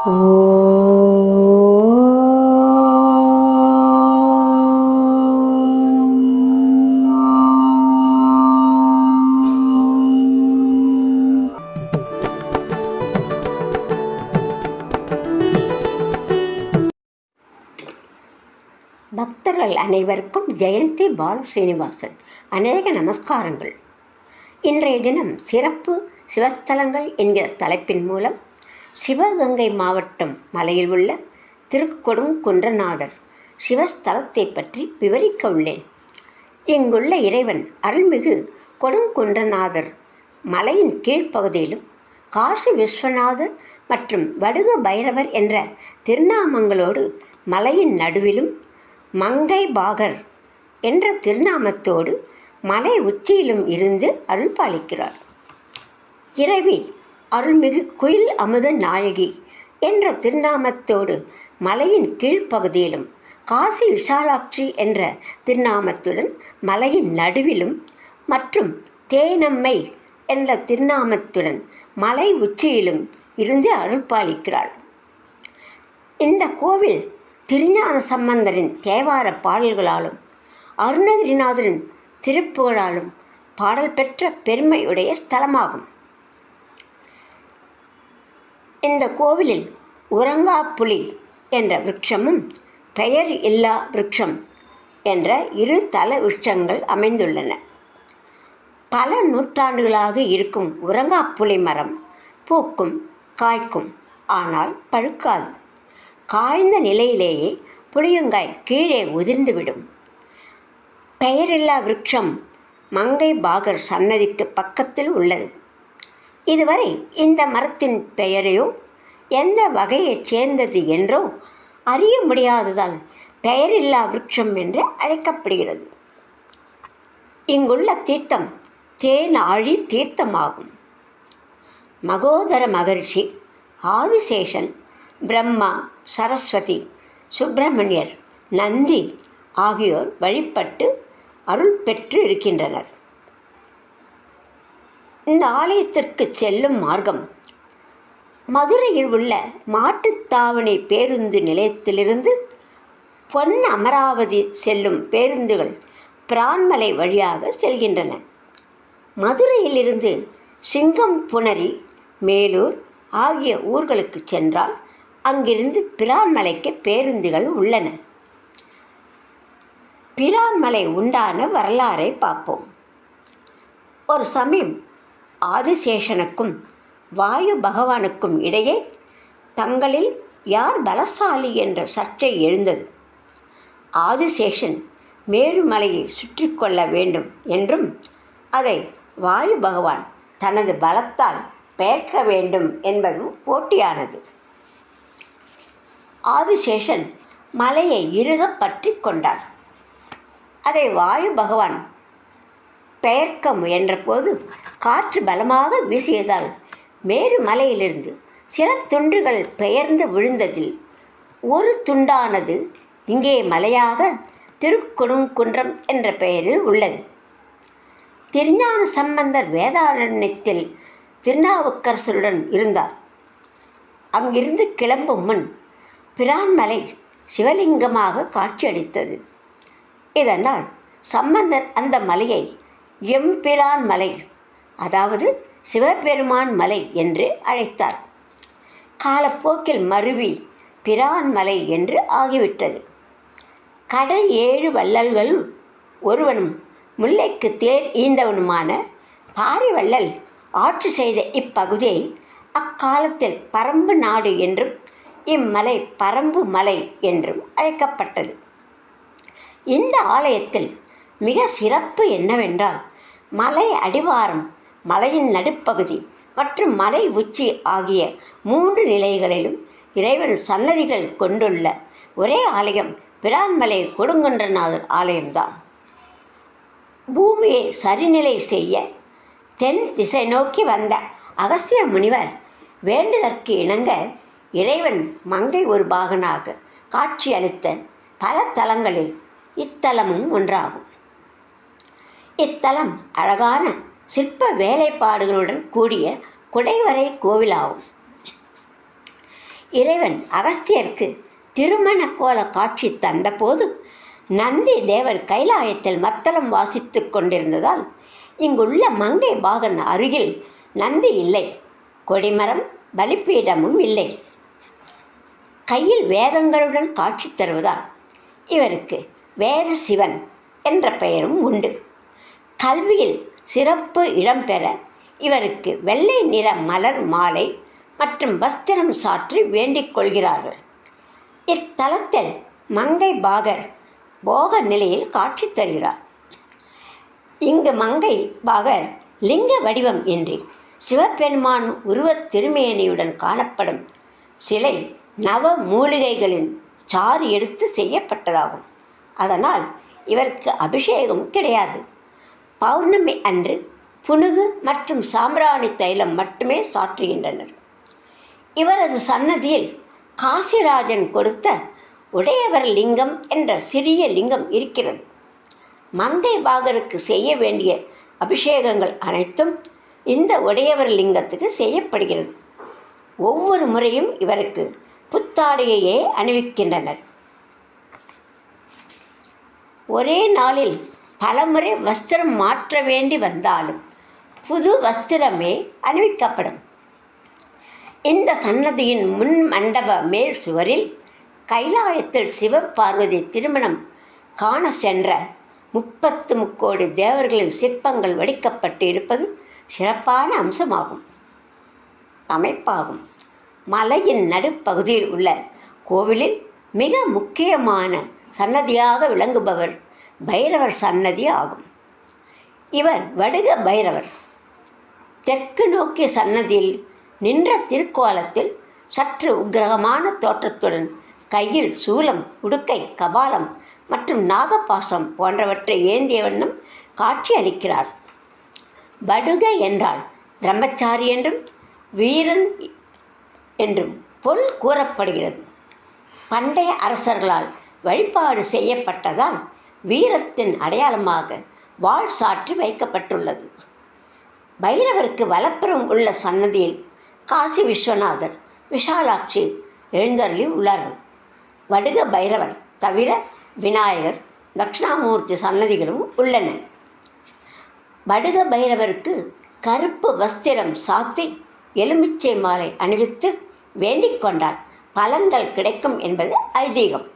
பக்தர்கள் அனைவருக்கும் ஜெயந்தி பால சீனிவாசன். அநேக நமஸ்காரங்கள். இன்றைய தினம் சிறப்பு சிவஸ்தலங்கள் என்கிற தலைப்பின் மூலம் சிவகங்கை மாவட்டம் மலையில் உள்ள திருக்கொடுங்குன்றநாதர் சிவஸ்தலத்தை பற்றி விவரிக்க உள்ளேன். இங்குள்ள இறைவன் அருள்மிகு கொடுங்குன்றநாதர் மலையின் கீழ்ப்பகுதியிலும் காசி விஸ்வநாதர் மற்றும் வடுக பைரவர் என்ற திருநாமங்களோடு மலையின் நடுவிலும் மங்கை பாகர் என்ற திருநாமத்தோடு மலை உச்சியிலும் இருந்து அருள்பாலிக்கிறார். இறைவி அருள்மிகு குயில் அமுத நாயகி என்ற திருநாமத்தோடு மலையின் கீழ்ப்பகுதியிலும் காசி விசாலாட்சி என்ற திருநாமத்துடன் மலையின் நடுவிலும் மற்றும் தேனம்மை என்ற திருநாமத்துடன் மலை உச்சியிலும் இருந்து அருள்பாலிக்கிறாள். இந்த கோவில் திருஞான சம்பந்தரின் தேவார பாடல்களாலும் அருணகிரிநாதரின் திருப்புகழாலும் பாடல் பெற்ற பெருமையுடைய ஸ்தலமாகும். இந்த கோவிலில் உரங்காப்புலி என்ற விருட்சமும் பெயர் இல்லா விருட்சம் என்ற இரு தல விருட்சங்கள் அமைந்துள்ளன. பல நூற்றாண்டுகளாக இருக்கும் உரங்காப்புலி மரம் பூக்கும் காய்க்கும் ஆனால் பழுக்காது. காய்ந்த நிலையிலேயே புளியங்காய் கீழே உதிர்ந்துவிடும். பெயரில்லா விருட்சம் மங்கை பாகர் சன்னதிக்கு பக்கத்தில் உள்ளது. இதுவரை இந்த மரத்தின் பெயரையோ எந்த வகையைச் சேர்ந்தது என்றோ அறிய முடியாததால் பெயரில்லா விருட்சம் என்று அழைக்கப்படுகிறது. இங்குள்ள தீர்த்தம் தேனாழி தீர்த்தமாகும். மகோதர மகரிஷி ஆதிசேஷன் பிரம்மா சரஸ்வதி சுப்பிரமணியர் நந்தி ஆகியோர் வழிபட்டு அருள் பெற்று இருக்கின்றனர். இந்த ஆலயத்திற்கு செல்லும் மார்க்கம். மதுரையில் உள்ள மாட்டுத்தாவணி பேருந்து நிலையத்திலிருந்து பொன் அமராவதி செல்லும் பேருந்துகள் பிரான்மலை வழியாக செல்கின்றன. மதுரையிலிருந்து சிங்கம் புனரி மேலூர் ஆகிய ஊர்களுக்கு சென்றால் அங்கிருந்து பிரான்மலைக்கு பேருந்துகள் உள்ளன. பிரான்மலை உண்டான வரலாறை பார்ப்போம். ஒரு சமயம் ஆதிசேஷனுக்கும் வாயு பகவானுக்கும் இடையே தங்களில் யார் பலசாலி என்ற சர்ச்சை எழுந்தது. ஆதிசேஷன் மேருமலையை சுற்றி கொள்ள வேண்டும் என்றும் அதை வாயு பகவான் தனது பலத்தால் பெயர்க்க வேண்டும் என்பதும் போட்டியானது. ஆதிசேஷன் மலையை இறுக பற்றி கொண்டார். அதை வாயு பகவான் பெயர்க்க முயன்றபோது காற்று பலமாக வீசியதால் மேரு மலையிலிருந்து சில துண்டுகள் பெயர்ந்து விழுந்ததில் ஒரு துண்டானது இங்கே மலையாக திருக்கொடுங்குன்றம் என்ற பெயரில் உள்ளது. திருஞான சம்பந்தர் வேதாரண்யத்தில் திருநாவுக்கரசருடன் இருந்தார். அங்கிருந்து கிளம்பும் முன் பிரான்மலை சிவலிங்கமாக காட்சியளித்தது. இதனால் சம்பந்தர் அந்த மலையை எம்பிரான் மலை அதாவது சிவபெருமான் மலை என்று அழைத்தார். காலப்போக்கில் மருவி பிரான் மலை என்று ஆகிவிட்டது. கடை ஏழு வள்ளல்கள் ஒருவனும் முல்லைக்கு தேர் ஈந்தவனுமான பாரிவள்ளல் ஆட்சி செய்த இப்பகுதியை அக்காலத்தில் பரம்பு நாடு என்றும் இம்மலை பரம்பு மலை என்றும் அழைக்கப்பட்டது. இந்த ஆலயத்தில் மிக சிறப்பு என்னவென்றால் மலை அடிவாரம் மலையின் நடுப்பகுதி மற்றும் மலை உச்சி ஆகிய மூன்று நிலைகளிலும் இறைவன் சன்னதிகள் கொண்டுள்ள ஒரே ஆலயம் பிரான்மலை கொடுங்கன்றநாதர் ஆலயம்தான். பூமியை சரிநிலை செய்ய தென் திசை நோக்கி வந்த அகஸ்திய முனிவர் வேண்டுதற்கு இணங்க இறைவன் மங்கை ஒரு பாகனாக காட்சியளித்த பல தலங்களில் இத்தலமும் ஒன்றாகும். இத்தலம் அழகான சிற்ப வேலைப்பாடுகளுடன் கூடிய குடைவரை கோவிலாகும். இறைவன் அகஸ்தியருக்கு திருமண கோல காட்சி தந்தபோது நந்தி தேவர் கைலாயத்தில் மத்தளம் வாசித்துக் கொண்டிருந்ததால் இங்குள்ள மங்கை பாகன் அருகில் நந்தி இல்லை கொடிமரம் பலிப்பீடமும் இல்லை. கையில் வேதங்களுடன் காட்சி தருவதால் இவருக்கு வேத சிவன் என்ற பெயரும் உண்டு. கல்வியில் சிறப்பு இடம்பெற இவருக்கு வெள்ளை நிற மலர் மாலை மற்றும் வஸ்திரம் சாற்றி வேண்டிக் கொள்கிறார்கள். இத்தலத்தில் மங்கை பாகர் போக நிலையில் காட்சி தருகிறார். இங்கு மங்கை பாகர் லிங்க வடிவம் இன்றி சிவபெருமான் உருவத் திருமேனியுடன் காணப்படும் சிலை நவ மூலிகைகளின் சாறு எடுத்து செய்யப்பட்டதாகும். அதனால் இவருக்கு அபிஷேகம் கிடையாது. பௌர்ணமி அன்று புனுகு மற்றும் சாம்பிராணி தைலம் மட்டுமே சாற்றுகின்றனர். இவரது சன்னதியில் காசிராஜன் கொடுத்த உடையவர் லிங்கம் என்ற சிறிய லிங்கம் இருக்கிறது. மந்தை பாகருக்கு செய்ய வேண்டிய அபிஷேகங்கள் அனைத்தும் இந்த உடையவர் லிங்கத்துக்கு செய்யப்படுகிறது. ஒவ்வொரு முறையும் இவருக்கு புத்தாடையையே அணிவிக்கின்றனர். ஒரே நாளில் பலமுறை வஸ்திரம் மாற்ற வேண்டி வந்தாலும் புது வஸ்திரமே அணிவிக்கப்படும். இந்த சன்னதியின் முன் மண்டப மேல் சுவரில் கைலாயத்தில் சிவபார்வதி திருமணம் காண சென்ற முப்பத்து முக்கோடி தேவர்களின் சிற்பங்கள் வடிக்கப்பட்டு இருப்பது சிறப்பான அம்சமாகும். அமைப்பாகும். மலையின் நடுப்பகுதியில் உள்ள கோவிலில் மிக முக்கியமான சன்னதியாக விளங்குபவர் பைரவர் சன்னதி ஆகும். இவர் வடுக பைரவர். தெற்கு நோக்கிய சன்னதியில் நின்ற திருக்கோலத்தில் சற்று உக்கிரகமான தோற்றத்துடன் கையில் சூலம் உடுக்கை கபாலம் மற்றும் நாகப்பாசம் போன்றவற்றை ஏந்திய வண்ணம் காட்சி அளிக்கிறார். படுக என்றால் பிரம்மச்சாரி என்றும் வீரன் என்றும் பொருள் கூறப்படுகிறது. பண்டைய அரசர்களால் வழிபாடு செய்யப்பட்டதால் வீரத்தின் அடையாளமாக வாழ் சாற்றி வைக்கப்பட்டுள்ளது. பைரவருக்கு வலப்புறம் உள்ள சன்னதியில் காசி விஸ்வநாதர் விஷாலாட்சி எழுந்தருளி உள்ளார்கள். வடுக பைரவர் தவிர விநாயகர் தட்சிணாமூர்த்தி சன்னதிகளும் உள்ளன. வடுக பைரவருக்கு கருப்பு வஸ்திரம் சாத்தி எலுமிச்சை மாலை அணிவித்து வேண்டிக் கொண்டால் பலன்கள் கிடைக்கும் என்பது ஐதீகம்.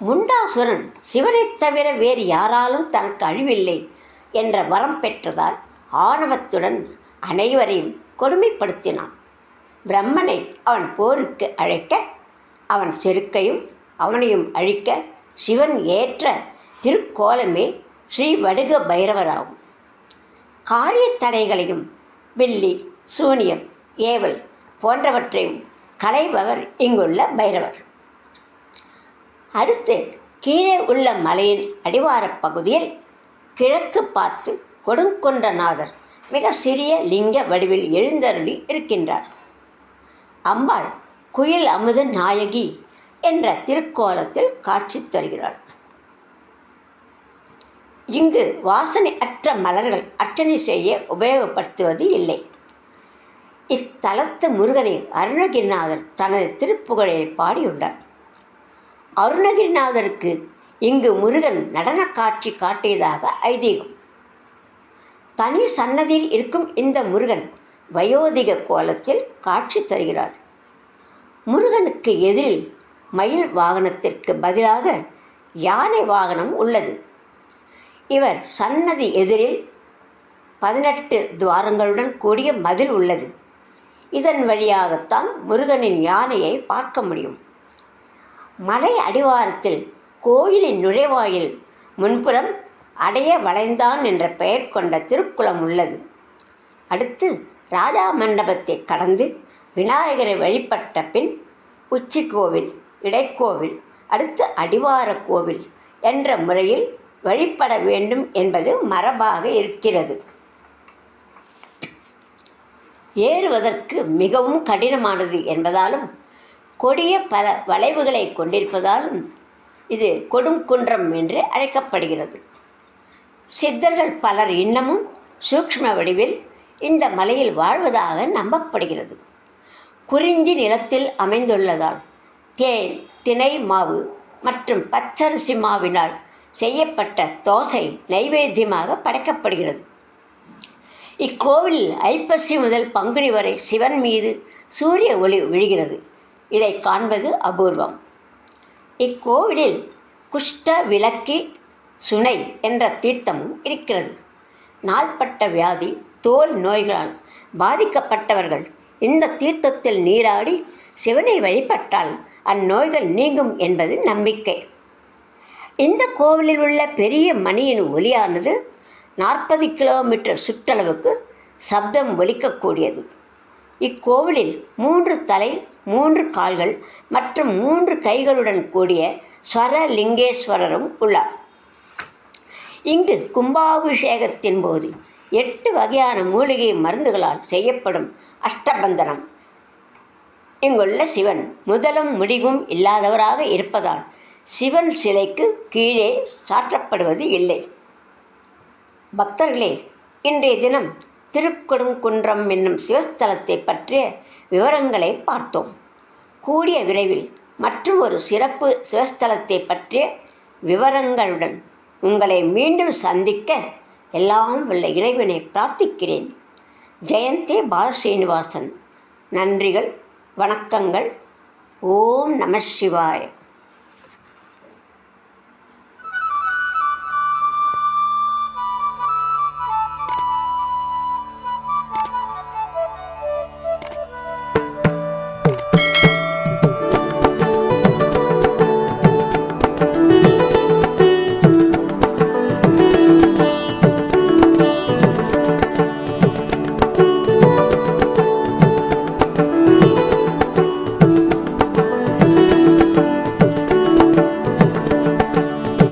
முண்டாசுரன் சிவனைத் தவிர வேறு யாராலும் தனக்கு அழிவில்லை என்ற வரம் பெற்றதால் ஆணவத்துடன் அனைவரையும் கொடுமைப்படுத்தினான். பிரம்மனை அவன் போருக்கு அழைக்க அவன் செருக்கையும் அவனையும் அழிக்க சிவன் ஏற்ற திருக்கோலமே ஸ்ரீ வடுக பைரவராகும் காரிய தடைகளையும் வில்லி சூனியம் ஏவல் போன்றவற்றையும் களைபவர் இங்குள்ள பைரவர். அடுத்து கீழே உள்ள மலையின் அடிவாரப் பகுதியில் கிழக்கு பார்த்து கொடுங்கொண்டநாதர் மிக சிறிய லிங்க வடிவில் எழுந்தருளி இருக்கின்றார். அம்பாள் குயில் அமுத நாயகி என்ற திருக்கோலத்தில் காட்சி தருகிறாள். இங்கு வாசனை அற்ற மலர்கள் அர்ச்சனை செய்ய உபயோகப்படுத்துவது இல்லை. இத்தலத்து முருகனை அருணகிரிநாதர் தனது திருப்புகழை பாடியுள்ளார். அருணகிரிநாதருக்கு இங்கு முருகன் நடன காட்சி காட்டியதாக ஐதீகம். தனி சன்னதியில் இருக்கும் இந்த முருகன் வயோதிக கோலத்தில் காட்சி தருகிறார். முருகனுக்கு எதிரில் மயில் வாகனத்திற்கு பதிலாக யானை வாகனம் உள்ளது. இவர் சன்னதி எதிரில் பதினெட்டு துவாரங்களுடன் கூடிய மதில் உள்ளது. இதன் வழியாகத்தான் முருகனின் யானையை பார்க்க முடியும். மலை அடிவாரத்தில் கோயிலின் நுழைவாயில் முன்புறம் அடைய வளைந்தான் என்ற பெயர் கொண்ட திருக்குளம் உள்ளது. அடுத்து ராஜா மண்டபத்தை கடந்து விநாயகரை வழிபட்ட பின் உச்சி கோவில் இடைக்கோவில் அடுத்து அடிவார கோவில் என்ற முறையில் வழிபட வேண்டும் என்பது மரபாக இருக்கிறது. ஏறுவதற்கு மிகவும் கடினமானது என்பதாலும் கொடிய பல வளைவுகளை கொண்டிருப்பதாலும் இது கொடுங்குன்றம் என்று அழைக்கப்படுகிறது. சித்தர்கள் பலர் இன்னமும் சூக்ஷ்ம வடிவில் இந்த மலையில் வாழ்வதாக நம்பப்படுகிறது. குறிஞ்சி நிலத்தில் அமைந்துள்ளதால் தேன் தினை மாவு மற்றும் பச்சரிசி மாவினால் செய்யப்பட்ட தோசை நைவேத்தியமாக படைக்கப்படுகிறது. இக்கோவிலில் ஐப்பசி முதல் பங்குனி வரை சிவன் மீது சூரிய ஒளி விழுகிறது. இதை காண்பது அபூர்வம். இக்கோவிலில் குஷ்ட விளக்கி சுனை என்ற தீர்த்தமும் இருக்கிறது. நாள்பட்ட வியாதி தோல் நோய்களால் பாதிக்கப்பட்டவர்கள் இந்த தீர்த்தத்தில் நீராடி சிவனை வழிபட்டால் அந்நோய்கள் நீங்கும் என்பது நம்பிக்கை. இந்த கோவிலில் உள்ள பெரிய மணியின் ஒலியானது நாற்பது கிலோமீட்டர் சுற்றளவுக்கு சப்தம் ஒலிக்கக்கூடியது. இக்கோவிலில் மூன்று தலை மூன்று கால்கள் மற்றும் மூன்று கைகளுடன் கூடிய ஸ்வரலிங்கேஸ்வரரும் உள்ளார். இங்கு கும்பாபிஷேகத்தின் போது எட்டு வகையான மூலிகை மருந்துகளால் செய்யப்படும் அஷ்டபந்தனம். இங்குள்ள சிவன் முதலும் முடிவும் இல்லாதவராக இருப்பதால் சிவன் சிலைக்கு கீழே சாற்றப்படுவது இல்லை. பக்தர்களே இன்றைய தினம் திருக்கொடுங்குன்றம் என்னும் சிவஸ்தலத்தை பற்றிய விவரங்களை பார்த்தோம். கூடிய விரைவில் மற்றும் ஒரு சிறப்பு சிவஸ்தலத்தை பற்றிய விவரங்களுடன் உங்களை மீண்டும் சந்திக்க எல்லாம் உள்ள இறைவனை பிரார்த்திக்கிறேன். ஜெயந்தே பாலஸ்ரீனிவாசன் நன்றிகள் வணக்கங்கள். ஓம் நம சிவாய்.